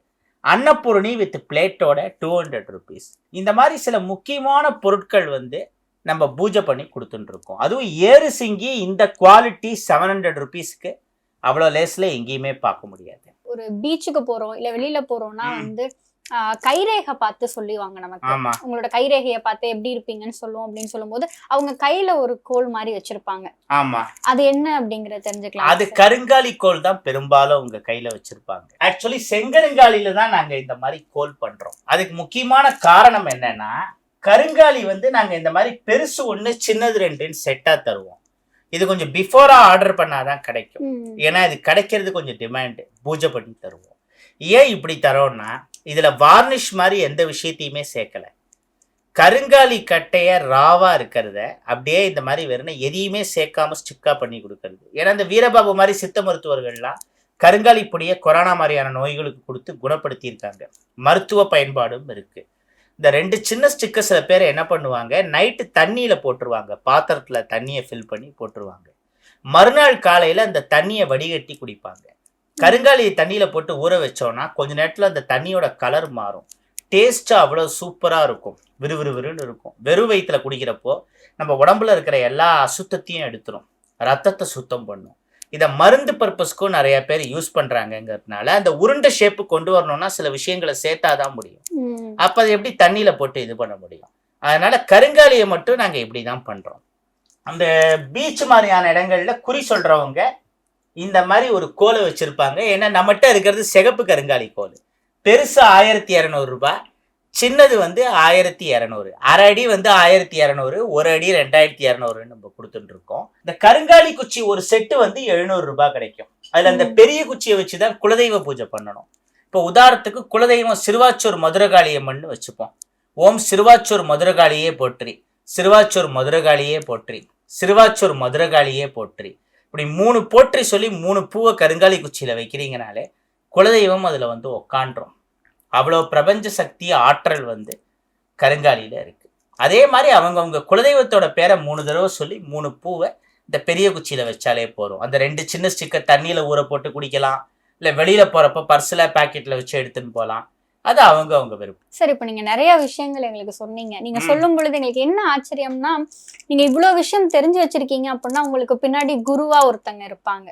Annapurani with பிளேட்டோட two hundred rupees இந்த மாதிரி சில முக்கியமான பொருட்கள் வந்து நம்ம பூஜை பண்ணி கொடுத்துட்டு இருக்கோம் அதுவும் ஏறு சிங்கி இந்த குவாலிட்டி செவன் ஹண்ட்ரட் ருபீஸ்க்கு அவ்வளோ லேஸ்ல எங்கேயுமே பார்க்க முடியாது. ஒரு பீச்சுக்கு போறோம் இல்ல வெளியில போறோம்னா ம். வந்து கைரேகை பார்த்து சொல்லுவாங்க நமக்கு உங்களோட கைரேகையை பார்த்து எப்படி இருப்பீங்கன்னு சொல்லுவோம் அப்படின்னு சொல்லும்போது அவங்க கையில ஒரு கோல் மாதிரி வச்சிருப்பாங்க. ஆமா. அது என்ன அப்படிங்கறத தெரிஞ்சுக்கலாம். அது கருங்காலி கோல் தான் பெரும்பாலும் உங்க கையில வச்சிருப்பாங்க. ஆக்சுவலி செங்கருங்காலில தான் நாங்க இந்த மாதிரி கோல் பண்றோம். அதுக்கு முக்கியமான காரணம் என்னன்னா கருங்காலி வந்து நாங்க இந்த மாதிரி பெருசு ஒண்ணு சின்னது ரெண்டுன்னு செட்டா தருவோம். இது கொஞ்சம் பிஃபோரா ஆர்டர் பண்ணாதான் கிடைக்கும். ஏன்னா இது கிடைக்கிறது கொஞ்சம் டிமாண்டு பூஜை பண்ணி தருவோம். ஏன் இப்படி தரோம்னா இதில் வார்னிஷ் மாதிரி எந்த விஷயத்தையுமே சேர்க்கல. கருங்காலி கட்டைய ராவா இருக்கிறத அப்படியே இந்த மாதிரி வெறும் எதையுமே சேர்க்காம ஸ்டிக்கா பண்ணி கொடுக்கறது. ஏன்னா இந்த வீரபாபு மாதிரி சித்த மருத்துவர்கள்லாம் கருங்காலி பொடியை கொரோனா மாதிரியான நோய்களுக்கு கொடுத்து குணப்படுத்தியிருக்காங்க மருத்துவ பயன்பாடும் இருக்கு. இந்த ரெண்டு சின்ன ஸ்டிக்கர் சில பேர் என்ன பண்ணுவாங்க? நைட்டு தண்ணியில போட்டுருவாங்க. பாத்திரத்துல தண்ணியை ஃபில் பண்ணி போட்டுருவாங்க. மறுநாள் காலையில அந்த தண்ணியை வடிகட்டி குடிப்பாங்க. கருங்காலியை தண்ணியில போட்டு ஊற வச்சோம்னா கொஞ்ச நேரத்துல அந்த தண்ணியோட கலர் மாறும். டேஸ்டா அவ்வளவு சூப்பரா இருக்கும். விறுவிறுவிறுன்னு இருக்கும். வெறும் வயிற்றுல குடிக்கிறப்போ நம்ம உடம்புல இருக்கிற எல்லா அசுத்தத்தையும் எடுத்துரும். ரத்தத்தை சுத்தம் பண்ணும். இதை மருந்து பர்பஸ்க்கும் நிறைய பேர் யூஸ் பண்றாங்கங்கிறதுனால அந்த உருண்டை ஷேப்பு கொண்டு வரணும்னா சில விஷயங்களை சேர்த்தாதான் முடியும். அப்ப அதை எப்படி தண்ணியில போட்டு இது பண்ண முடியும்? அதனால கருங்காலியை மட்டும் நாங்க இப்படி தான் பண்றோம். அந்த பீச் மாதிரியான இடங்கள்ல குறி சொல்றவங்க இந்த மாதிரி ஒரு கோலை வச்சிருப்பாங்க. ஏன்னா நம்மகிட்ட இருக்கிறது சிகப்பு கருங்காலி கோல். பெருசு ஆயிரத்தி இரநூறு ரூபாய். சின்னது வந்து ஆயிரத்தி இரநூறு. அரை அடி வந்து ஆயிரத்தி இரநூறு. ஒரு அடி ரெண்டாயிரத்தி இரநூறுன்னு நம்ம கொடுத்துட்டு இருக்கோம். இந்த கருங்காலி குச்சி ஒரு செட்டு வந்து எழுநூறு ரூபாய் கிடைக்கும். அதுல அந்த பெரிய குச்சியை வச்சு தான் குலதெய்வ பூஜை பண்ணணும். இப்போ உதாரணத்துக்கு குலதெய்வம் சிறுவாச்சூர் மதுரகாளியம்மன் வச்சுப்போம். ஓம் சிறுவாச்சூர் மதுரகாளியே போற்றி. சிறுவாச்சூர் மதுரகாளியே போற்றி. சிறுவாச்சூர் மதுரகாளியே போற்றி. இப்படி மூணு போற்றி சொல்லி மூணு பூவை கருங்காலி குச்சியில் வைக்கிறீங்கனாலே குலதெய்வம் அதில் வந்து உக்காண்டோம் அவ்வளோ பிரபஞ்ச சக்தி ஆற்றல் வந்து கருங்காலியில இருக்குது அதே மாதிரி அவங்கவுங்க குலதெய்வத்தோட பேரை மூணு தடவை சொல்லி மூணு பூவை இந்த பெரிய குச்சியில் வச்சாலே போதும். அந்த ரெண்டு சின்ன ஸ்டிக்கை தண்ணியில் ஊற போட்டு குடிக்கலாம். இல்லை வெளியில் போகிறப்ப பர்ஸில் பேக்கெட்டில் வச்சு எடுத்துன்னு போகலாம். அது அவங்க அவங்க விருப்பம். சரி இப்ப நீங்க நிறைய விஷயங்கள் எங்களுக்கு சொன்னீங்க. நீங்க. சொல்லும் பொழுது எங்களுக்கு என்ன ஆச்சரியம்னா நீங்க இவ்வளவு விஷயம் தெரிஞ்சு வச்சிருக்கீங்க அப்படின்னா உங்களுக்கு பின்னாடி குருவா ஒருத்தங்க இருப்பாங்க.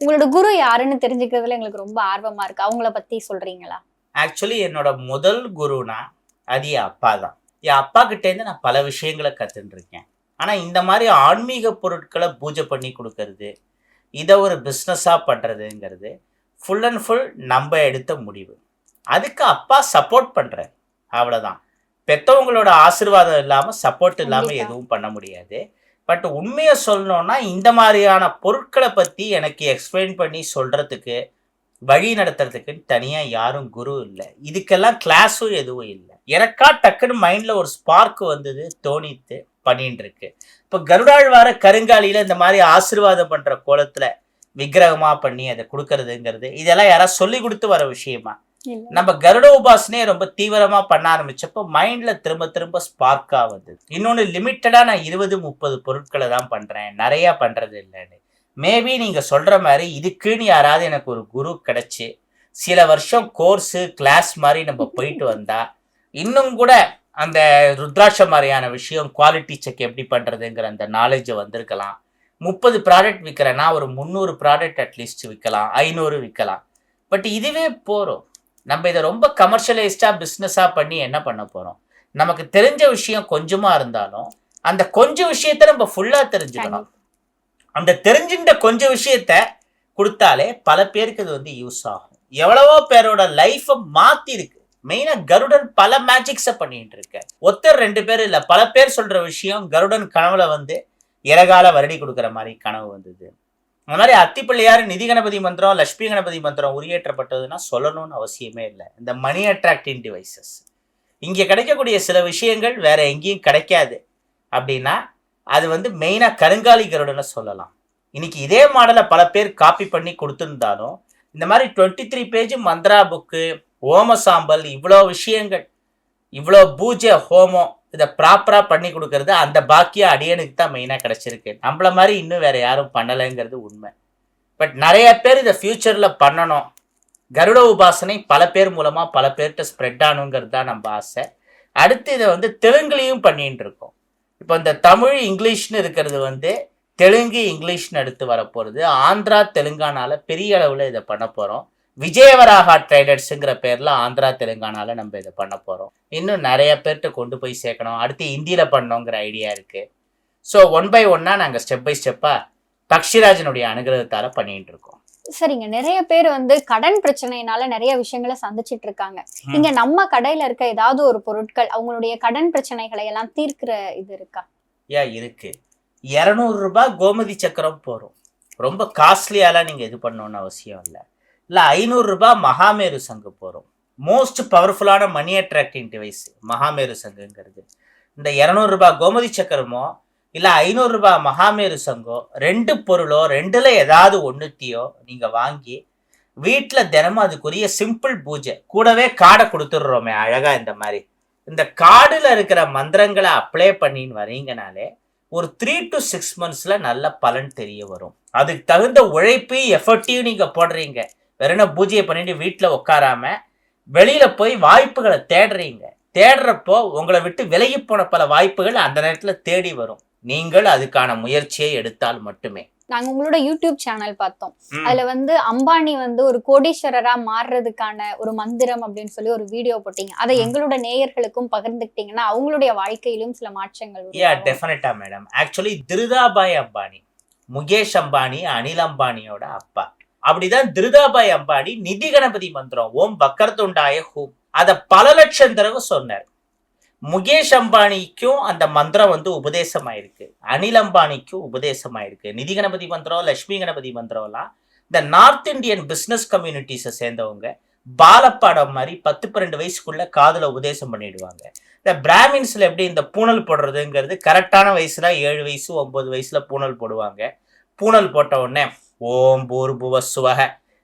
உங்களோட குரு யாருன்னு தெரிஞ்சுக்கிறதுல எங்களுக்கு ரொம்ப ஆர்வமா இருக்கு. அவங்கள பத்தி சொல்றீங்களா? ஆக்சுவலி என்னோட முதல் குருனா அது என் அப்பா தான். என் அப்பா கிட்டேருந்து நான் பல விஷயங்களை கத்துட்டு இருக்கேன் ஆனால் இந்த மாதிரி ஆன்மீக பொருட்களை பூஜை பண்ணி கொடுக்கறது இதை ஒரு பிஸ்னஸாக பண்ணுறதுங்கிறது ஃபுல் அண்ட் ஃபுல் நம்ம எடுத்த முடிவு. அதுக்கு அப்பா சப்போர்ட் பண்ணுறாரு அவ்வளோதான் பெற்றவங்களோட ஆசீர்வாதம் இல்லாமல் சப்போர்ட் இல்லாமல். எதுவும் பண்ண முடியாது. பட் உண்மையை சொல்லணும்னா இந்த மாதிரியான பொருட்களை பற்றி எனக்கு எக்ஸ்பிளைன் பண்ணி சொல்கிறதுக்கு வழி நடத்துறதுக்கு தனியாக யாரும் குரு இல்லை. இதுக்கெல்லாம் கிளாஸும் எதுவும் இல்லை. எனக்கா டக்குன்னு மைண்டில் ஒரு ஸ்பார்க் வந்தது தோணித்து பண்ணிட்டு இருக்கு இப்போ கருடாழ்வார கருங்காலியில் இந்த மாதிரி ஆசீர்வாதம் பண்ணுற கோலத்தில் விக்கிரகமாக பண்ணி அதை கொடுக்கறதுங்கிறது இதெல்லாம் யாராவது சொல்லி கொடுத்து வர விஷயமா. நம்ம கருட உபாசனையை ரொம்ப தீவிரமா பண்ண ஆரம்பிச்சப்போ மைண்ட்ல திரும்ப திரும்ப ஸ்பார்க்கா வந்தது. இன்னொன்னு லிமிட்டடா நான் இருபது முப்பது பொருட்களை தான் பண்றேன். நிறைய பண்றது இல்லைன்னு. மேபி நீங்க சொல்ற மாதிரி இதுக்குன்னு யாராவது எனக்கு ஒரு குரு கிடைச்சு சில வருஷம் கோர்ஸு கிளாஸ் மாதிரி நம்ம [laughs] போயிட்டு வந்தா இன்னும் கூட அந்த ருத்ராட்ச மாதிரியான விஷயம் குவாலிட்டி செக் எப்படி பண்றதுங்கிற அந்த நாலேஜ் வந்திருக்கலாம். முப்பது ப்ராடக்ட் விற்கிறேன்னா ஒரு முந்நூறு ப்ராடக்ட் அட்லீஸ்ட் விற்கலாம் ஐநூறு விற்கலாம் பட் இதுவே போகிறோம் நம்ம இதை ரொம்ப கமர்ஷியலைஸ்டாக பிஸ்னஸாக பண்ணி என்ன பண்ண போகிறோம் நமக்கு தெரிஞ்ச விஷயம் கொஞ்சமாக இருந்தாலும் அந்த கொஞ்சம் விஷயத்த நம்ம ஃபுல்லாக தெரிஞ்சுக்கணும். அந்த தெரிஞ்சின்ற கொஞ்சம் விஷயத்த கொடுத்தாலே பல பேருக்கு இது வந்து யூஸ் ஆகும். எவ்வளவோ பேரோட லைஃப்பை மாற்றி இருக்கு மெயினாக கருடன் பல மேஜிக்ஸை பண்ணிட்டு இருக்க. ஒருத்தர் ரெண்டு பேர் இல்லை பல பேர் சொல்கிற விஷயம் கருடன் கனவுல வந்து இறகால வருடி கொடுக்குற மாதிரி கனவு வந்தது. அந்த மாதிரி அத்திப்பிள்ளையார் நிதி கணபதி மந்திரம் லட்சுமி கணபதி மந்திரம் உரியேற்றப்பட்டதுன்னா சொல்லணும்னு அவசியமே இல்லை. இந்த மணி அட்ராக்டிங் டிவைசஸ் இங்கே கிடைக்கக்கூடிய சில விஷயங்கள் வேற எங்கேயும் கிடைக்காது. அப்படின்னா அது வந்து மெயினாக கருங்காலி கருடனை சொல்லலாம். இன்னைக்கு இதே மாடலை பல பேர் காப்பி பண்ணி கொடுத்துருந்தாலும் இந்த மாதிரி twenty three page mantra book ஓம சாம்பல் இவ்வளோ விஷயங்கள் இவ்வளோ பூஜை ஹோமம் இதை ப்ராப்பராக பண்ணி கொடுக்கறது அந்த பாக்கியம் அடியனுக்கு தான் மெயினாக கிடச்சிருக்கு. நம்மள மாதிரி இன்னும் வேறு யாரும் பண்ணலைங்கிறது உண்மை. பட் நிறைய பேர் இதை ஃப்யூச்சரில் பண்ணணும். கருட உபாசனை பல பேர் மூலமாக பல பேர்கிட்ட ஸ்ப்ரெட் ஆகணுங்கிறது தான் நம்ம ஆசை. அடுத்து இதை வந்து தெலுங்குலேயும் பண்ணிட்டு இருக்கோம். இப்போ இந்த தமிழ் இங்கிலீஷ்னு இருக்கிறது வந்து தெலுங்கு இங்கிலீஷ்னு எடுத்து வரப்போகிறது ஆந்திரா தெலுங்கானால பெரிய அளவில் இதை பண்ண போகிறோம் விஜயவராகா ட்ரைடர்ஸுங்கிற பேரில் ஆந்திரா தெலுங்கானால நம்ம இதை பண்ண போகிறோம் இன்னும் நிறைய பேர்கிட்ட கொண்டு போய் சேர்க்கணும். அடுத்து இந்தியில் பண்ணோங்கிற ஐடியா இருக்குது ஸோ ஒன் பை ஒன்னாக நாங்கள் ஸ்டெப் பை ஸ்டெப்பாக பக்ஷிராஜனுடைய அனுகிரகத்தால் பண்ணிட்டு இருக்கோம். சரிங்க. நிறைய பேர் வந்து கடன் பிரச்சனையினால நிறைய விஷயங்களை சந்திச்சிட்டு இருக்காங்க. இங்க நம்ம கடையில இருக்க ஏதாவது ஒரு பொருட்கள் அவங்களுடைய கடன் பிரச்சனைகளை எல்லாம் தீர்க்கிற இது இருக்கா? ஏன் இருக்கு. இரநூறு ரூபாய் கோமதி சக்கரம் போகிறோம் ரொம்ப காஸ்ட்லியாலாம் நீங்கள் இது பண்ணணும்னு அவசியம் இல்லை. இல்லை ஐநூறுரூபா மகாமேரு சங்கு போகிறோம் மோஸ்ட் பவர்ஃபுல்லான மணி அட்ராக்டிங் டிவைஸ் மகாமேரு சங்குங்கிறது. இந்த இரநூறுபா கோமதி சக்கரமோ இல்லை ஐநூறுரூபா மகாமேரு சங்கோ ரெண்டு பொருளோ ரெண்டில் ஏதாவது ஒன்றுத்தையோ நீங்கள் வாங்கி வீட்டில் தினமும் அதுக்குரிய சிம்பிள் பூஜை கூடவே காடை கொடுத்துட்றோமே அழகாக இந்த மாதிரி. இந்த காடில் இருக்கிற மந்திரங்களை அப்ளை பண்ணின்னு வரீங்கனாலே ஒரு த்ரீ டு சிக்ஸ் மந்த்ஸில் நல்ல பலன் தெரிய வரும். அதுக்கு தகுந்த உழைப்பையும் எஃபர்ட்டையும் நீங்கள் போடுறீங்க. வெறும் பூஜையை பண்ணிட்டு வீட்டில் உட்காராம வெளியில போய் வாய்ப்புகளை தேடுறீங்க. தேடுறப்போ உங்களை விட்டு விலகி போன பல வாய்ப்புகள் அந்த நேரத்துல தேடி வரும். நீங்கள் அதுக்கான முயற்சியை எடுத்தால் மட்டுமே. நாங்க உங்களோட யூடியூப் சேனல் பார்த்தோம். அதுல வந்து அம்பானி வந்து ஒரு கோடீஸ்வரரா மாறுறதுக்கான ஒரு மந்திரம் அப்படின்னு சொல்லி ஒரு வீடியோ போட்டீங்க. அதை. எங்களோட நேயர்களுக்கும் பகிர்ந்துக்கிட்டீங்கன்னா அவங்களுடைய வாழ்க்கையிலும் சில மாற்றங்கள் யா. டெஃபினட்டா மேடம் ஆக்சுவலி திருதாபாய் அம்பானி முகேஷ் அம்பானி அனில் அம்பானியோட அப்பா. அப்படிதான் திருதாபாய் அம்பானி நிதி கணபதி மந்திரம் ஓம் பக்கரத்துண்டாய ஹூம் அதை பல லட்சம் தடவை சொன்னார். முகேஷ் அம்பானிக்கும் அந்த மந்திரம் வந்து உபதேசமாயிருக்கு. அனில் அம்பானிக்கும் உபதேசமாயிருக்கு. நிதி கணபதி மந்திரம் லட்சுமி கணபதி மந்திரம்லாம் இந்த நார்த் இந்தியன் பிஸ்னஸ் கம்யூனிட்டிஸை சேர்ந்தவங்க பாலப்பாடம் மாதிரி பத்து பன்னெண்டு வயசுக்குள்ள காதல உபதேசம் பண்ணிடுவாங்க. இந்த பிராமின்ஸ்ல எப்படி இந்த பூணல் போடுறதுங்கிறது கரெக்டான வயசுல ஏழு வயசு ஒன்பது வயசுல பூணல் போடுவாங்க. பூணல் போட்ட உடனே ஓம் பூர்புவ சுவக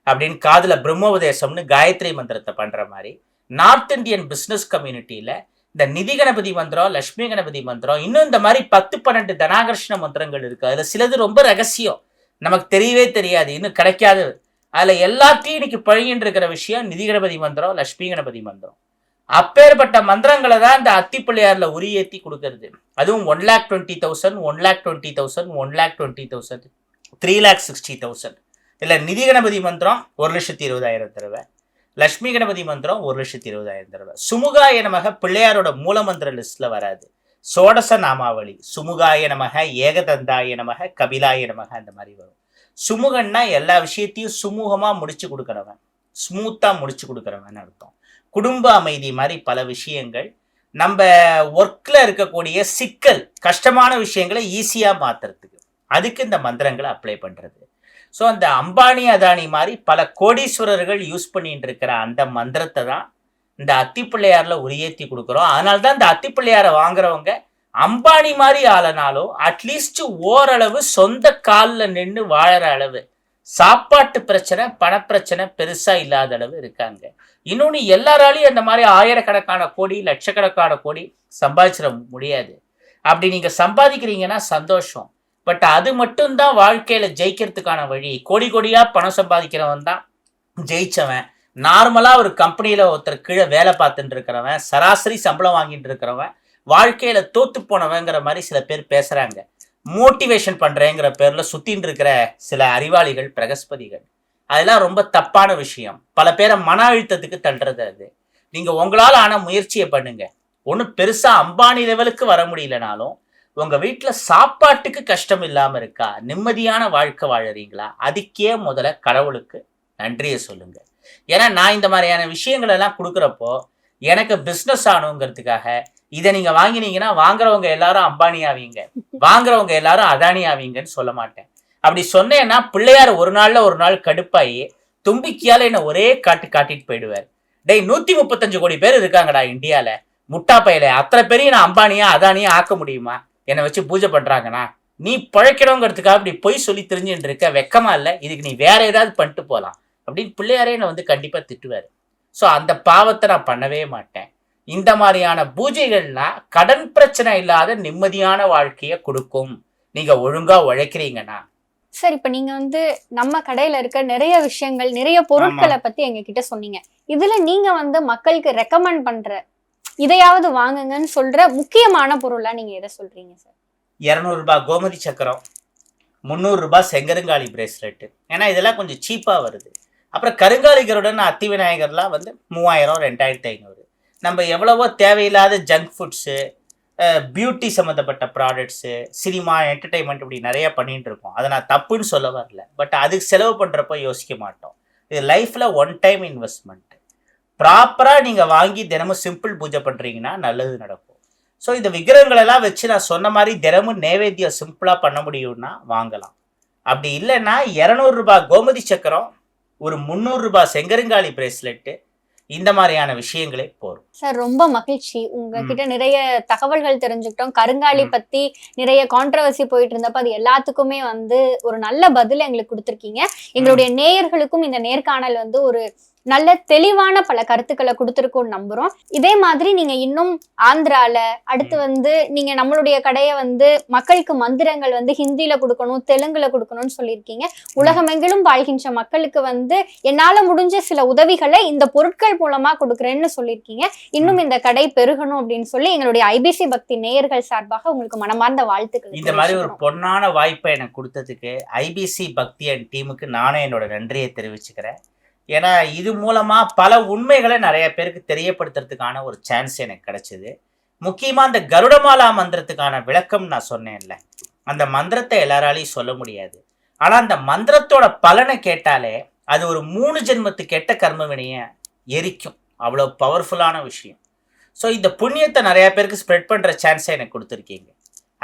அப்படின்னு காதில் பிரம்மோபதேசம்னு காயத்ரி மந்திரத்தை பண்ணுற மாதிரி நார்த் இந்தியன் பிஸ்னஸ் கம்யூனிட்டியில இந்த நிதி கணபதி மந்திரம் லக்ஷ்மி கணபதி மந்திரம் இன்னும் இந்த மாதிரி பத்து பன்னெண்டு தனாகர்ஷ்ண மந்திரங்கள் இருக்குது அதில் சிலது ரொம்ப ரகசியம். நமக்கு தெரியவே தெரியாது இன்னும் கிடைக்காது. அதில் எல்லாத்தையும் இன்னைக்கு பழகின்னு இருக்கிற விஷயம் நிதி கணபதி மந்திரம் லட்சுமி கணபதி மந்திரம். அப்பேற்பட்ட மந்திரங்களை தான் இந்த அத்திப்பிள்ளையாரில் உரியேற்றி கொடுக்கறது. அதுவும் one lakh twenty thousand one lakh twenty thousand one lakh twenty thousand three lakh sixty thousand இல்லை நிதி கணபதி மந்திரம் ஒரு லட்சத்தி இருபதாயிரம் தடவை. லக்ஷ்மி கணபதி மந்திரம் ஒரு லட்சத்தி இருபதாயிரம் தடவை. சுமுகாய நமக பிள்ளையாரோட மூல மந்திர வராது. சோடச நாமாவளி சுமுகாய நமக ஏகதந்தாய நமக கபிலாய நமக அந்த மாதிரி வரும். சுமுகன்னா எல்லா விஷயத்தையும் சுமூகமாக முடிச்சு கொடுக்குறவன். ஸ்மூத்தாக முடிச்சு கொடுக்குறவன் அர்த்தம். குடும்ப அமைதி மாதிரி பல விஷயங்கள். நம்ம ஒர்க்கில் இருக்கக்கூடிய சிக்கல் கஷ்டமான விஷயங்களை ஈஸியாக மாத்துறதுக்கு. அதுக்கு இந்த மந்திரங்களை அப்ளை பண்ணுறது ஸோ அந்த அம்பானி அதானி மாதிரி பல கோடீஸ்வரர்கள் யூஸ் பண்ணிட்டு இருக்கிற அந்த மந்திரத்தை தான் இந்த அத்திப்பிள்ளையாரில் உரியேற்றி கொடுக்குறோம். அதனால தான் இந்த அத்திப்பிள்ளையாரை வாங்குறவங்க அம்பானி மாதிரி ஆளனாலும் அட்லீஸ்ட் ஓரளவு சொந்த காலில் நின்று வாழற அளவு சாப்பாட்டு பிரச்சனை பணப்பிரச்சனை பெருசா இல்லாத அளவு இருக்காங்க. இன்னொன்று எல்லாராலையும் அந்த மாதிரி ஆயிரக்கணக்கான கோடி லட்சக்கணக்கான கோடி சம்பாதிச்சிட முடியாது. அப்படி நீங்க சம்பாதிக்கிறீங்கன்னா சந்தோஷம். பட் அது மட்டும்தான் வாழ்க்கையில ஜெயிக்கிறதுக்கான வழி. கோடி கோடியா பணம் சம்பாதிக்கிறவன் தான் ஜெயிச்சவன். நார்மலா ஒரு கம்பெனியில ஒருத்தர் கீழே வேலை பார்த்துட்டு இருக்கிறவன் சராசரி சம்பளம் வாங்கிட்டு இருக்கிறவன் வாழ்க்கையில தோத்து போனவங்கிற மாதிரி சில பேர் பேசுறாங்க. மோட்டிவேஷன் பண்றேங்கிற பேர்ல சுத்தின்னு இருக்கிற சில அறிவாளிகள் பிரகஸ்பதிகள். அதெல்லாம் ரொம்ப தப்பான விஷயம். பல பேரை மன அழுத்தத்துக்கு தள்ளுறது அது. நீங்க உங்களால் ஆன முயற்சியை பண்ணுங்க. ஒன்றும் பெருசா அம்பானி லெவலுக்கு வர முடியலனாலும் உங்க வீட்டுல சாப்பாட்டுக்கு கஷ்டம் இல்லாம இருக்கா? நிம்மதியான வாழ்க்கை வாழறீங்களா? அதுக்கே முதல்ல கடவுளுக்கு நன்றியை சொல்லுங்க. ஏன்னா நான் இந்த மாதிரியான விஷயங்கள் எல்லாம் கொடுக்குறப்போ எனக்கு பிஸ்னஸ் ஆகணுங்கிறதுக்காக இதை நீங்க வாங்கினீங்கன்னா வாங்குறவங்க எல்லாரும் அம்பானி ஆவீங்க. வாங்குறவங்க எல்லாரும் அதானி ஆவீங்கன்னு சொல்ல மாட்டேன். அப்படி சொன்னேன்னா பிள்ளையார் ஒரு நாள்ல ஒரு நாள் கடுப்பாயி தும்பிக்கையால என்ன ஒரே காட்டு காட்டிட்டு போயிடுவார். டேய் நூத்தி முப்பத்தஞ்சு கோடி பேர் இருக்காங்கடா இந்தியால. முட்டா பையில அத்தனை பேரையும் நான் அம்பானியா அதானியா ஆக்க முடியுமா? என்னை வச்சு பூஜை பண்றாங்கண்ணா நீ பழைக்கணுங்கிறதுக்காக இப்படி பொய் சொல்லி தெரிஞ்சுட்டு இருக்க வெக்கமா இல்ல இதுக்கு நீ வேற ஏதாவது பண்ணிட்டு போலாம் அப்படின்னு பிள்ளையாரே என்னை வந்து கண்டிப்பா திட்டுவாரு. ஸோ அந்த பாவத்தை நான் பண்ணவே மாட்டேன். இந்த மாதிரியான பூஜைகள்லாம் கடன் பிரச்சனை இல்லாத நிம்மதியான வாழ்க்கையை கொடுக்கும். நீங்க ஒழுங்கா உழைக்கிறீங்கன்னா. சார் இப்ப நீங்க வந்து நம்ம கடையில இருக்க நிறைய விஷயங்கள் நிறைய பொருட்களை பத்தி எங்க கிட்ட சொன்னீங்க. இதுல நீங்க வந்து மக்களுக்கு ரெக்கமெண்ட் பண்ற இதையாவது வாங்குங்கன்னு சொல்ற முக்கியமான பொருளா நீங்க எதை சொல்றீங்க சார்? இரநூறுபா கோமதி சக்கரம் முந்நூறுரூபா செங்கருங்காலி பிரேஸ்லெட்டு ஏன்னா இதெல்லாம் கொஞ்சம் சீப்பாக வருது. அப்புறம் கருங்காலிகருடன் அத்தி விநாயகர்லாம் வந்து மூவாயிரம் ரெண்டாயிரத்தி ஐநூறு. நம்ம எவ்வளவோ தேவையில்லாத ஜங்க் ஃபுட்ஸு பியூட்டி சம்மந்தப்பட்ட ப்ராடக்ட்ஸு சினிமா என்டர்டெயின்மெண்ட் இப்படி நிறைய பண்ணிகிட்டு இருக்கோம். அதை நான் தப்புன்னு சொல்ல வரல. பட் அதுக்கு செலவு பண்ணுறப்ப யோசிக்க மாட்டோம். இது லைஃப்பில் ஒன் டைம் இன்வெஸ்ட்மெண்ட் ப்ராப்பராக நீங்கள் வாங்கி தினமும் சிம்பிள் பூஜை பண்ணுறீங்கன்னா நல்லது நடக்கும். ஸோ இந்த விக்கிரகங்களெல்லாம் வச்சு நான் சொன்ன மாதிரி தினமும் நைவேத்தியம் சிம்பிளாக பண்ண முடியும்னா வாங்கலாம். அப்படி இல்லைன்னா இரநூறுபா கோமதி சக்கரம் ஒரு முந்நூறுரூபா செங்கருங்காலி பிரேஸ்லெட்டு இந்த மாதிரியான விஷயங்களே போரும் சார் ரொம்ப மகிழ்ச்சி. உங்ககிட்ட நிறைய தகவல்கள் தெரிஞ்சுக்கிட்டோம். கருங்காலி. பத்தி நிறைய கான்ட்ரவர்சி போயிட்டு இருந்தப்ப அது எல்லாத்துக்குமே வந்து ஒரு நல்ல பதில் எங்களுக்கு கொடுத்துருக்கீங்க. எங்களுடைய நேயர்களுக்கும் இந்த நேர்காணல் வந்து ஒரு நல்ல தெளிவான பல கருத்துக்களை கொடுத்துருக்கோம்னு நம்புறோம். இதே மாதிரி நீங்க இன்னும் ஆந்திரால அடுத்து வந்து நீங்க நம்மளுடைய கடையை வந்து மக்களுக்கு மந்திரங்கள் வந்து ஹிந்தில கொடுக்கணும் தெலுங்குல கொடுக்கணும்னு சொல்லியிருக்கீங்க. உலகமெங்கிலும் வாழ்கின்ற மக்களுக்கு வந்து என்னால முடிஞ்ச சில உதவிகளை இந்த பொருட்கள் மூலமா கொடுக்குறேன்னு சொல்லியிருக்கீங்க. இன்னும் இந்த கடை பெருகணும் அப்படின்னு சொல்லி எங்களுடைய ஐபிசி பக்தி நேயர்கள் சார்பாக உங்களுக்கு மனமார்ந்த வாழ்த்துக்கள் இந்த மாதிரி ஒரு. பொன்னான வாய்ப்பை எனக்கு கொடுத்ததுக்கு ஐபிசி பக்தி அண்ட் டீமுக்கு நானே என்னோட நன்றியை தெரிவிச்சுக்கிறேன். ஏன்னா இது மூலமாக பல உண்மைகளை நிறைய பேருக்கு தெரியப்படுத்துறதுக்கான ஒரு சான்ஸ் எனக்கு கிடைச்சிது. முக்கியமாக அந்த கருடமாலா மந்திரத்துக்கான விளக்கம் நான் சொன்னேன்ல. அந்த மந்திரத்தை எல்லாராலையும் சொல்ல முடியாது. ஆனால் அந்த மந்திரத்தோட பலனை கேட்டாலே அது ஒரு மூணு ஜென்மத்து கெட்ட கர்மவினையை எரிக்கும். அவ்வளோ பவர்ஃபுல்லான விஷயம். ஸோ இந்த புண்ணியத்தை நிறையா பேருக்கு ஸ்ப்ரெட் பண்ணுற சான்ஸை எனக்கு கொடுத்துருக்கீங்க.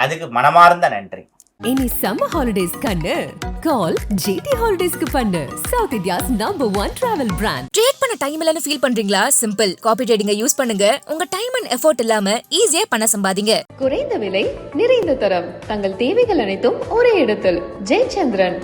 அதுக்கு மனமார்ந்த நன்றி. இனி சம்மர் ஹாலிடேஸ் கண்ணு. கால் ஜிடி ஹாலிடேஸ்க்கு பண்ணு. South India's number one travel brand trade பண்ண டைம் இல்லைன்னு ஃபீல் பண்றீங்களா? சிம்பிள் காப்பி ட்ரேடிங்கை யூஸ் பண்ணுங்க. உங்க டைம் அண்ட் எஃபோர்ட் இல்லாம ஈஸியா பண சம்பாதிங்க. குறைந்த விலை நிறைந்த தரம். தங்கள் தேவைகள் அனைத்தும் ஒரே இடத்தில். ஜெயச்சந்திரன்.